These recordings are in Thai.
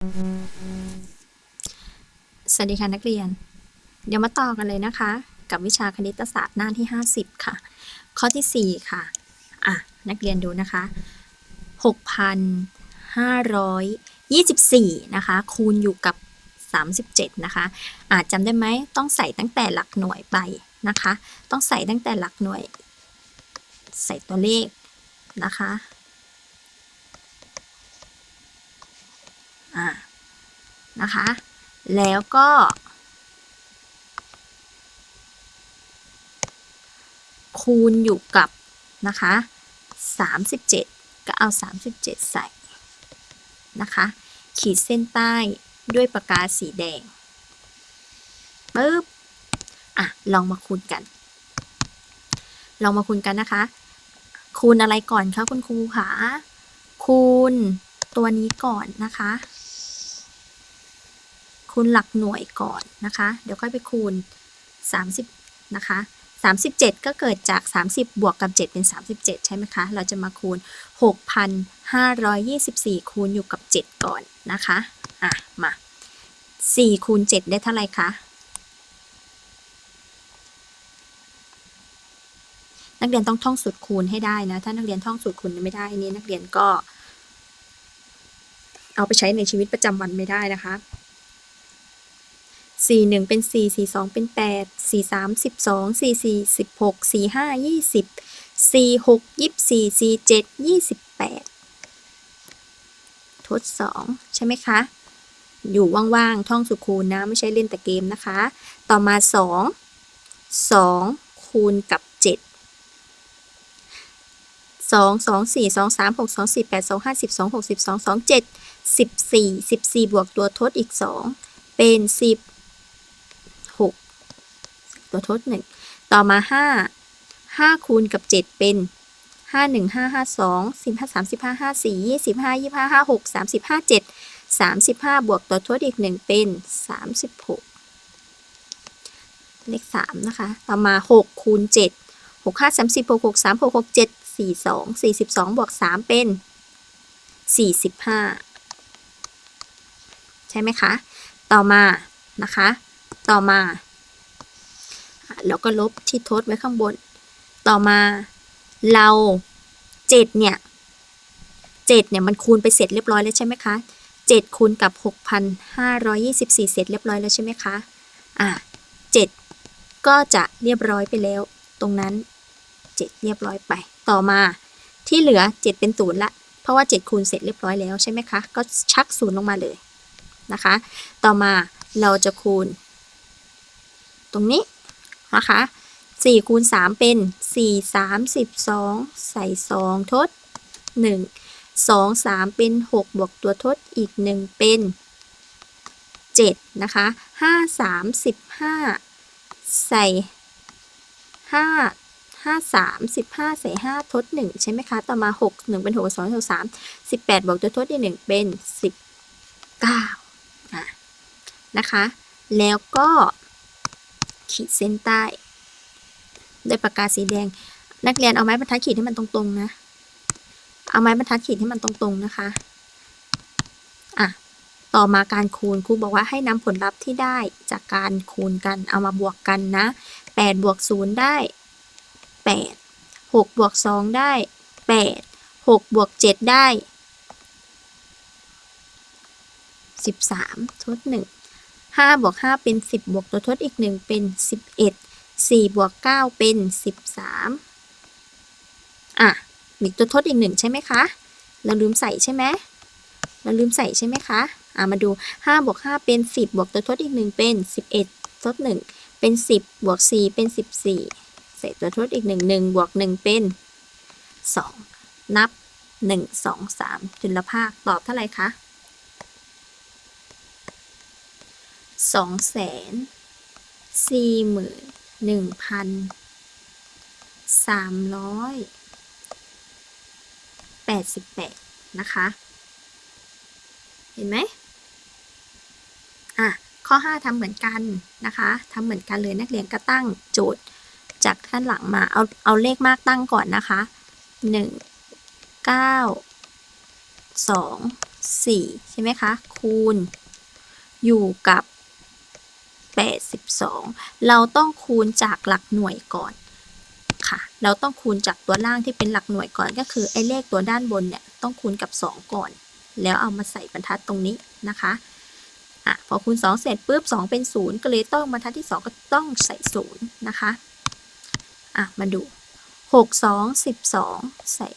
สวัสดีค่ะนักเรียน เดี๋ยวมาต่อกันเลยนะคะ กับวิชาคณิตศาสตร์หน้าที่ 50 ค่ะ ข้อที่ 4 ค่ะ อะ นักเรียนดูนะคะ 6,524 นะคะ คูณอยู่กับ 37 นะคะ อาจจำได้ไหมต้องใส่ตั้งแต่หลักหน่วยไปนะคะ ต้องใส่ตั้งแต่หลักหน่วย ใส่ตัวเลขนะคะ อ่านะคะ แล้วก็ คูณอยู่กับนะคะ 37 ก็เอา 37 ใส่นะคะ ขีดเส้นใต้ด้วยปากกาสีแดงปึ๊บอะ ลองมาคูณกัน ลองมาคูณกันนะคะ คูณอะไรก่อนคะคุณครูคะคูณตัวนี้ก่อนนะคะ คูณหลักหน่วยก่อนนะคะ เดี๋ยวค่อยไปคูณ 30 นะคะ 37 ก็เกิดจาก 30 บวกกับ 7 เป็น 37 ใช่ไหมคะ เราจะมาคูณ 6,524 คูณอยู่กับ 7 ก่อนนะคะ อะ มา 4 คูณ 7 ได้เท่าไหร่คะ นักเรียนต้องท่องสูตรคูณให้ได้นะ ถ้านักเรียนท่องสูตรคูณไม่ได้นี่นักเรียนก็เอาไปใช้ในชีวิตประจำวันไม่ได้นะคะ สี่หนึ่งเป็นสี่สี่สองเป็นแปดสี่สามสิบสองสี่สี่สิบหกสี่ห้ายี่สิบสี่หกยี่สี่สี่เจ็ดยี่สิบแปดทดสองใช่ไหมคะ อยู่ว่างๆ ท่องสุคูณนะ ไม่ใช่เล่นแต่เกมนะคะ ต่อมาสองสองคูณกับเจ็ดสองสองสี่สองสามหกสองสี่แปดสองห้าสิบสองหกสิบสองสองเจ็ดสิบสี่สิบสี่บวกตัวทดอีกสองเป็นสิบ ตัวทด 1 ต่อมา 5 5 คูณกับ 7 เป็น 5 1 5 5 2 15 35 54 25 25 56 35 7 35 บวกตัวทดอีก 1 เป็น 36 เลข 3 นะคะ ต่อมา 6 คูณ 7 6 5 30 6 6 3 6 6 7 42 42 บวก 3 เป็น 45 ใช่ไหมคะ ต่อมานะคะ ต่อมา แล้วก็ลบที่ทดไว้ข้างบน ต่อมาเราเจ็ดเนี่ยเจ็ดเนี่ยมันคูณไปเสร็จเรียบร้อยแล้วใช่ไหมคะเจ็ดคูณกับหกพันห้าร้อยี่สิบสี่เสร็จเรียบร้อยแล้วใช่ไหมคะอ่าเจ็ดก็จะเรียบร้อยไปแล้ว ตรงนั้นเจ็ดเรียบร้อยไป ต่อมาที่เหลือเจ็ดเป็นศูนย์ละเพราะว่าเจ็ดคูณเสร็จเรียบร้อยแล้วใช่ไหมคะก็ชักศูนย์ลงมาเลยนะคะ ต่อมาเราจะคูณ ตรงนี้ นะคะ4คูณ3เป็น 4 32 ใส่ 2 ทด 1 2 3 เป็น 6 บวกตัวทดอีก 1 เป็น 7 นะคะ 5 3 15 ใส่ 5 5 3 15 ใส่ 5 ทด 1 ใช่ไหมคะ ต่อมา 6 1 เป็น 6 2 6 3 18 บวกตัวทดอีก 1 เป็น 19นะคะ แล้วก็ ขีดเส้นใต้ด้วยปากกาสีแดง นักเรียนเอาไม้บรรทัดขีดให้มันตรงๆนะ เอาไม้บรรทัดขีดให้มันตรงๆนะคะอะต่อมาการคูณครูบอกว่าให้นำผลลัพธ์ที่ได้จากการคูณกันเอามาบวกกันนะ8บวก0ได้ 8 6บวก2ได้ 8 6บวก7ได้ 13ทด1 5บวก5เป็น 10 บวกตัวทดอีก 1 เป็น 11 4บวก9เป็น 13 อะมีตัวทดอีก 1 ใช่ไหมคะ เราลืมใส่ใช่ไหมเราลืมใส่ใช่ไหมคะ อะมาดู 5 บวก 5 เป็น 10 บวกตัวทดอีก 1 เป็น 11ทด1 เป็น 10 บวก 4 เป็น 14 ใส่ตัวทดอีก 1 1 บวก 1 เป็น 2 นับ 1 2 3จุลภาคตอบเท่าไหร่คะ สองแสนสี่หมื่นหนึ่งพันสามร้อยแปดสิบแปดนะคะ เห็นไหมอะ ข้อ 5ทำเหมือนกันนะคะทำเหมือนกันเลยนักเรียนก็ตั้งโจทย์จากท่านหลังมาเอาเอาเลขมากตั้งก่อนนะคะ 1 9 2 4 ใช่ไหมคะ คูณ อยู่กับ 82 เราต้องคูณจากหลักหน่วยก่อนค่ะ เราต้องคูณจากตัวล่างที่เป็นหลักหน่วยก่อน ก็คือไอ้เลขตัวด้านบนเนี่ยต้องคูณกับ 2 ก่อน แล้วเอามาใส่บรรทัดตรงนี้นะคะอะพอคูณ 2 เสร็จปุ๊บ 2 เป็น 0 ก็เลยต้องบรรทัดที่ 2 ก็ต้องใส่ 0 นะคะอะมาดู 6 2 12 ใส่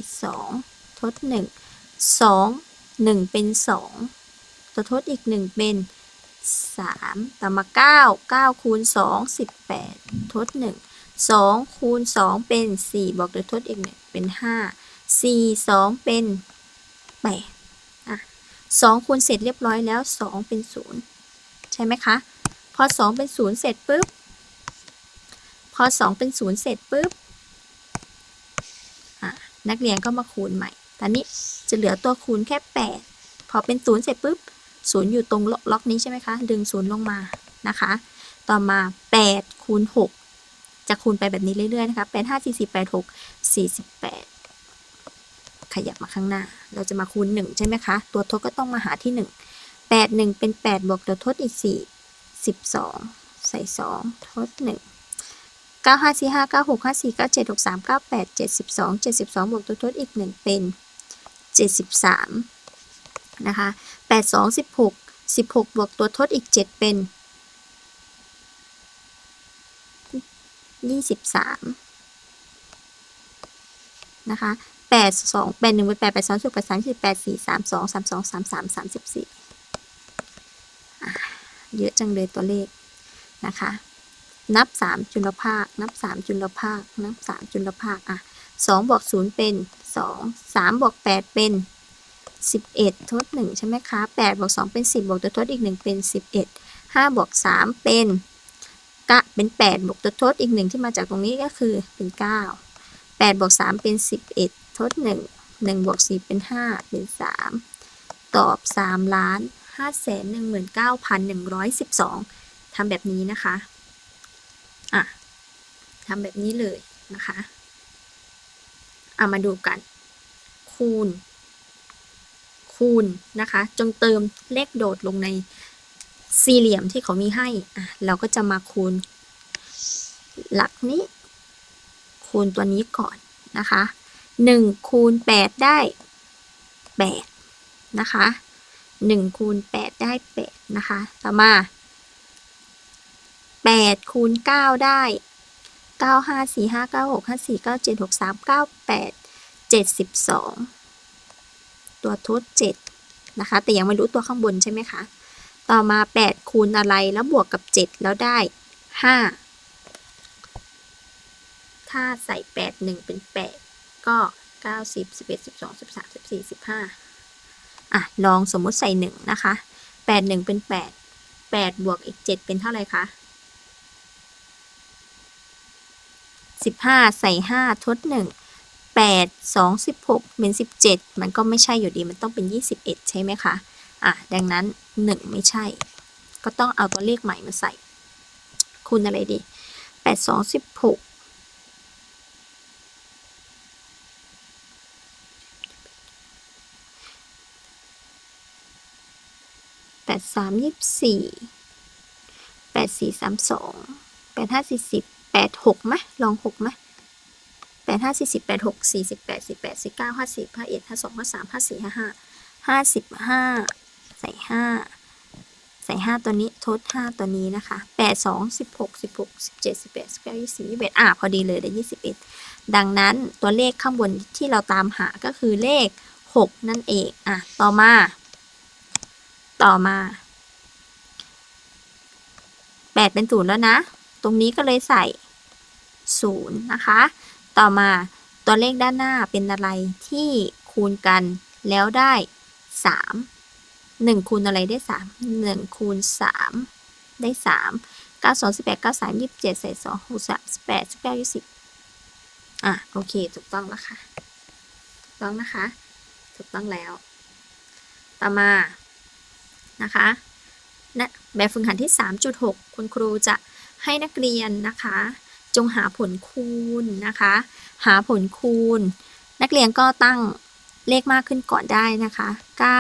2 ทด 1 2 1 เป็น2ตัวทดอีก 1 เป็น 3ต่อมา9 9คูณ2 18ทด1 2คูณ2เป็น4บอกตัวทดอีก1เป็น5 4 2เป็น8อะ2คูณเสร็จเรียบร้อยแล้ว2เป็น0ใช่ไหมคะ พอ2เป็น0เสร็จปุ๊บ พอ2เป็น0เสร็จปุ๊บนักเรียนก็มาคูณใหม่ ตอนนี้จะเหลือตัวคูณแค่ 8 พอเป็น0เสร็จปุ๊บ ศูนย์อยู่ตรงล็อกนี้ใช่ไหมคะ ดึงศูนย์ลงมานะคะ ต่อมา8คูณ6จะคูณไปแบบนี้เรื่อยๆนะคะ8 5 4 4 8 6 48 ขยับมาข้างหน้า เราจะมาคูณ 1 ใช่ไหมคะ ตัวทดก็ต้องมาหาที่ 1 8 1 เป็น 8 บวกตัวทดอีก 4 12 ใส่ 2 ทด 1 9 5 4 5 9 6 5 4 9 7 6 3 9 8 72 72 บวกตัวทดอีก 1 เป็น 73 นะคะ 8 2 16 16 บวกตัวทดอีก 7 เป็น 23 นะคะ 8 2 8 1 8 8 2 10 8 3 8 4 3 2 3 2 3 3 34เยอะจังเลยตัวเลขนะคะ นับ 3 จุลภาค นับ 3 จุลภาค นับ 3 จุลภาค อะ2บวก0เป็น 2 3บวก8เป็น 11 ทด 1 ใช่ไหมคะ8บวก2เป็น 10 บวกตัวทดอีก 1 เป็น 11 5บวก3เป็นกะเป็น 8 บวกตัวทดอีก 1 ที่มาจากตรงนี้ก็คือเป็น 9 8บวก3เป็น 11 ทด 1 1บวก4เป็น 5 เป็น 3 ตอบ 3 ล้าน 5 1 9 1 1 2ทำแบบนี้นะคะ อะทำแบบนี้เลยนะคะ เอามาดูกัน คูณ คูณนะคะ จนเติมเลขโดดลงในสี่เหลี่ยมที่เขามีให้อะเราก็จะมาคูณ หลักนี้ คูณตัวนี้ก่อนนะคะหนึ่งคูณแปดได้แปดนะคะหนึ่งคูณแปดได้แปดนะคะต่อมาแปดคูณเก้าได้เก้าห้าสี่ห้าเก้าหกห้าสี่เก้าเจ็ดหกสามเก้าแปดเจ็ดสิบสอง ตัวทด 7 นะคะ แต่ยังไม่รู้ตัวข้างบนใช่ไหมคะ ต่อมา 8 คูณอะไรแล้วบวกกับ 7 แล้วได้ 5 ถ้าใส่ 8 1 เป็น 8 ก็ 9 10 11 12 13 14 15 อะ ลองสมมุติใส่ 1 นะคะ 8 1 เป็น 8 8 บวกอีก 7 เป็นเท่าไหร่คะ15 ใส่ 5 ทด 1 8 2 16เป็น17 มันก็ไม่ใช่อยู่ดีมันต้องเป็น 21 ใช่ไหมคะอะดังนั้น 1 ไม่ใช่ ก็ต้องเอาตัวเลขใหม่มาใส่ คูณอะไรดี 8 2 16แปดสามยี่สี่แปดสี่สามสองแปดห้าสี่สิบแปดหกไหมลองหกไหม ดห้าสี่สิบแปดหกสี่สิบแปดสิบแปดสิบเก้าห้าสิบห้าเอ็ดห้าสองห้าสามห้าสี่ห้าห้าห้าสิบห้าใส่ห้าใส่ห้าตัวนี้ทดห้าตัวนี้นะคะแปดสองสิบหกสิบหกสิบเจ็ดสิบแปดสิบเก้ายี่สิบยี่สิบเอ็ดอะพอดีเลยได้ยี่สิบเอ็ดดังนั้นตัวเลขข้างบนที่เราตามหาก็คือเลขหกนั่นเองอะต่อมา ต่อมาแปดเป็นศูนย์แล้วนะ ตรงนี้ก็เลยใส่ศูนย์นะคะ ต่อมาตัวเลขด้านหน้าเป็นอะไรที่คูณกันแล้วได้สามหนึ่งคูณอะไรได้สามหนึ่งคูณสามได้สามเก้าสองสิบแปดเก้าสามยี่สิบเจ็ดใส่สองหกสามสิบแปดสิบเก้ายี่สิบอะโอเค ถูกต้องแล้วค่ะ ถูกต้องนะคะ ถูกต้องแล้ว ต่อมา นะคะนะแบบฝึกหัดที่ 3.6 คุณครูจะให้นักเรียนนะคะ จงหาผลคูณนะคะ หาผลคูณ นักเรียนก็ตั้งเลขมากขึ้นก่อนได้นะคะ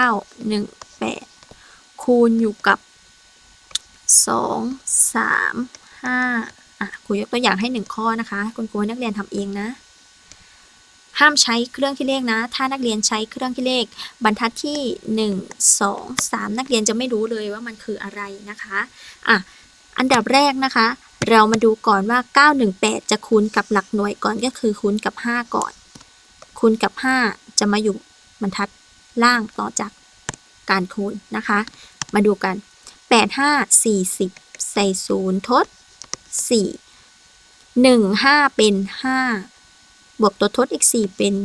9 1 8 คูณอยู่กับ 2 3 5อะครูยกตัวอย่างให้ 1 ข้อนะคะ คุณครูนักเรียนทำเองนะ ห้ามใช้เครื่องคิดเลขนะ ถ้านักเรียนใช้เครื่องคิดเลข บรรทัดที่ 1 2 3 นักเรียนจะไม่รู้เลยว่ามันคืออะไรนะคะ อะ อันดับแรกนะคะ เรามาดูก่อนว่า 918 จะคูณกับหลักหน่วยก่อนก็คือคูณกับ 5 ก่อน คูณกับ 5 จะมาอยู่บรรทัดล่างต่อจากการคูณนะคะ มาดูกัน 8 5 40 ใส่0ทด 4 1 5 เป็น 5 บวกตัวทดอีก 4 เป็น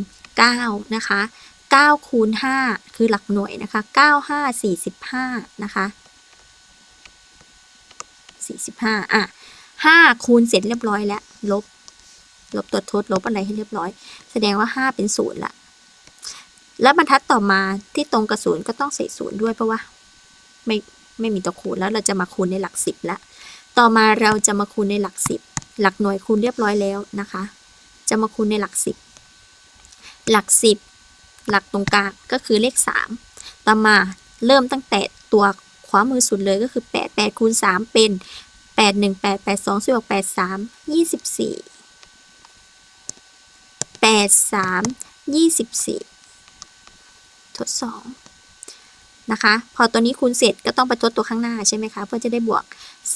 9 นะคะ 9 คูณ 5 คือหลักหน่วยนะคะ 9 5 45 นะคะ45 อะ 5คูณเสร็จเรียบร้อยแล้ว ลบ ลบตัวทดลบอะไรให้เรียบร้อย แสดงว่า5เป็นศูนย์ละ แล้วบรรทัดต่อมาที่ตรงกับศูนย์ก็ต้องใส่ศูนย์ด้วยเพราะว่า ไม่ไม่มีตัวคูณแล้วเราจะมาคูณในหลักสิบละต่อมาเราจะมาคูณในหลักสิบหลักหน่วยคูณเรียบร้อยแล้วนะคะ จะมาคูณในหลักสิบหลักสิบหลักตรงกลางก็คือเลขสามต่อมาเริ่มตั้งแต่ตัวขวามือสุดเลยก็คือ 8 8คูณ3เป็น แปดหนึ่งแปดแปดสองสิบหกแปดสามยี่สิบสี่แปดสามยี่สิบสี่ทดสองนะคะ พอตัวนี้คูณเสร็จก็ต้องไปทดตัวข้างหน้าใช่ไหมคะ เพื่อจะได้บวก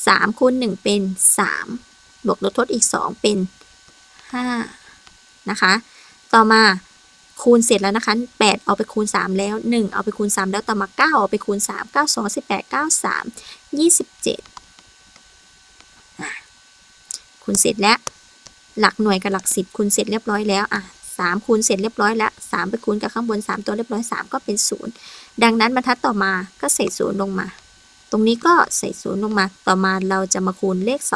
สามคูณหนึ่งเป็นสามบวกลดทดอีกสองเป็นห้านะคะ ต่อมาคูณเสร็จแล้วนะคะ 8 เอาไปคูณ 3 แล้ว 1 เอาไปคูณ 3 แล้วต่อมา 9 เอาไปคูณ 3 9 2 18 9 3 27อะคู ณเสร็จแล้ว หลักหน่วยกับหลัก10คูณเสร็จเรียบร้อยแล้วอะ3คูณเสร็จเรียบร้อยแล้ว3ไปคูณกับข้างบน3ตัวเรียบร้อย3ก็เป็น0ดังนั้นบรรทัดต่อมาก็ใส่0ลงมา ตรงนี้ก็ใส่0ลงมาต่อมาเราจะมาคูณเลข2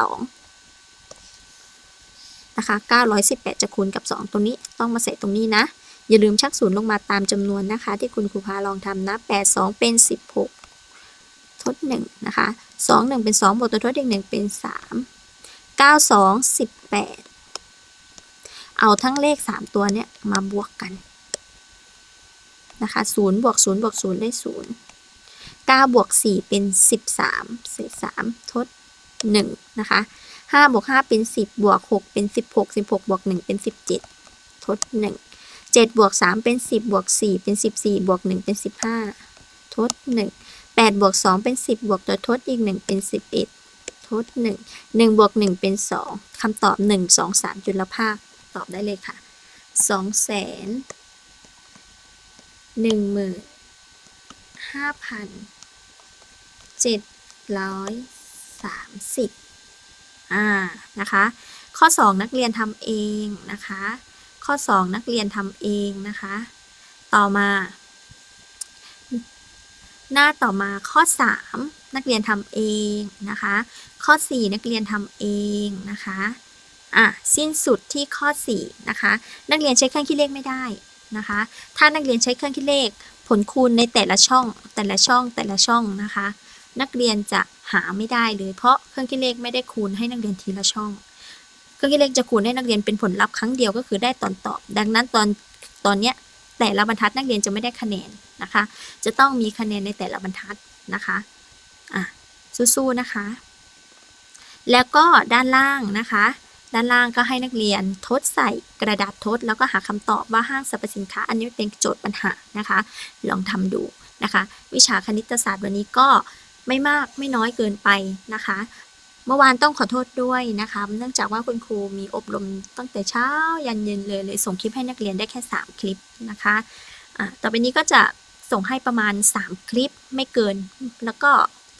นะคะ918 จะคูณกับ 2 ตรงนี้ต้องมาใส่ตรงนี้นะ อย่าลืมชักศูนย์ลงมาตามจำนวนนะคะ ที่คุณครูพาลองทำนะ 8 2 เป็น 16 ทด 1 นะคะ 2 1 เป็น 2 บวกตัวทดอีก1เป็น 3 9 2 18 เอาทั้งเลข 3 ตัวเนี้ยมาบวกกันนะคะ0บวก0บวก0ได้0 9บวก4เป็น 13เศษ3ทด1นะคะ5บวก5เป็น 10 บวก 6 เป็น 16 16 บวก 1 เป็น 17 ทด 1 7บวก3เป็น 10 บวก 4 เป็น 14 บวก 1 เป็น 15 ทด 1 8บวก2เป็น 10 บวกตัวทดอีก 1 เป็น 11 ทด1 1บวก1เป็น 2คำตอบ 1 2 3 จุลภาค ตอบได้เลยค่ะ2แสนหนึ่งหมื่นห้าพันเจ็ดร้อยสามสิบอ่า นะคะ ข้อ 2 นักเรียนทำเองนะคะ ข้อ 2 นักเรียนทำเองนะคะ ต่อมา หน้าต่อมาข้อ 3 นักเรียนทำเองนะคะ ข้อ 4 นักเรียนทำเองนะคะอะสิ้นสุดที่ข้อ 4 นะคะ นักเรียนใช้เครื่องคิดเลขไม่ได้นะคะ ถ้านักเรียนใช้เครื่องคิดเลข ผลคูณในแต่ละช่อง แต่ละช่องแต่ละช่องนะคะ นักเรียนจะหาไม่ได้เลย เพราะเครื่องคิดเลขไม่ได้คูณให้นักเรียนทีละช่อง เครื่องคิดเลขจะคูณให้นักเรียนเป็นผลลัพธ์ครั้งเดียวก็คือได้ตอนตอบ ดังนั้นตอนตอนเนี้ยแต่ละบรรทัดนักเรียนจะไม่ได้คะแนน นะคะ จะต้องมีคะแนนในแต่ละบรรทัดนะคะอะสู้ๆนะคะ แล้วก็ด้านล่างนะคะ ด้านล่างก็ให้นักเรียนทดใส่กระดาษทด แล้วก็หาคำตอบว่าห้างสรรพสินค้า อันนี้เป็นโจทย์ปัญหานะคะ ลองทำดูนะคะ วิชาคณิตศาสตร์วันนี้ก็ไม่มากไม่น้อยเกินไปนะคะ เมื่อวานต้องขอโทษด้วยนะคะ เนื่องจากว่าคุณครูมีอบรมตั้งแต่เช้ายันเย็นเลยเลยส่งคลิปให้นักเรียนได้แค่ 3 คลิปนะคะอะต่อไปนี้ก็จะ ส่งให้ประมาณ 3 คลิปไม่เกิน แล้วก็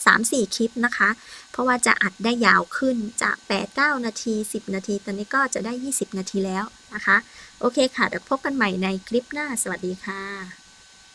3-4 คลิปนะคะ เพราะว่าจะอัดได้ยาวขึ้นจาก 8-9 นาที 10 นาที ตอนนี้ก็จะได้ 20 นาทีแล้วนะคะ โอเคค่ะ เดี๋ยวพบกันใหม่ในคลิปหน้า สวัสดีค่ะ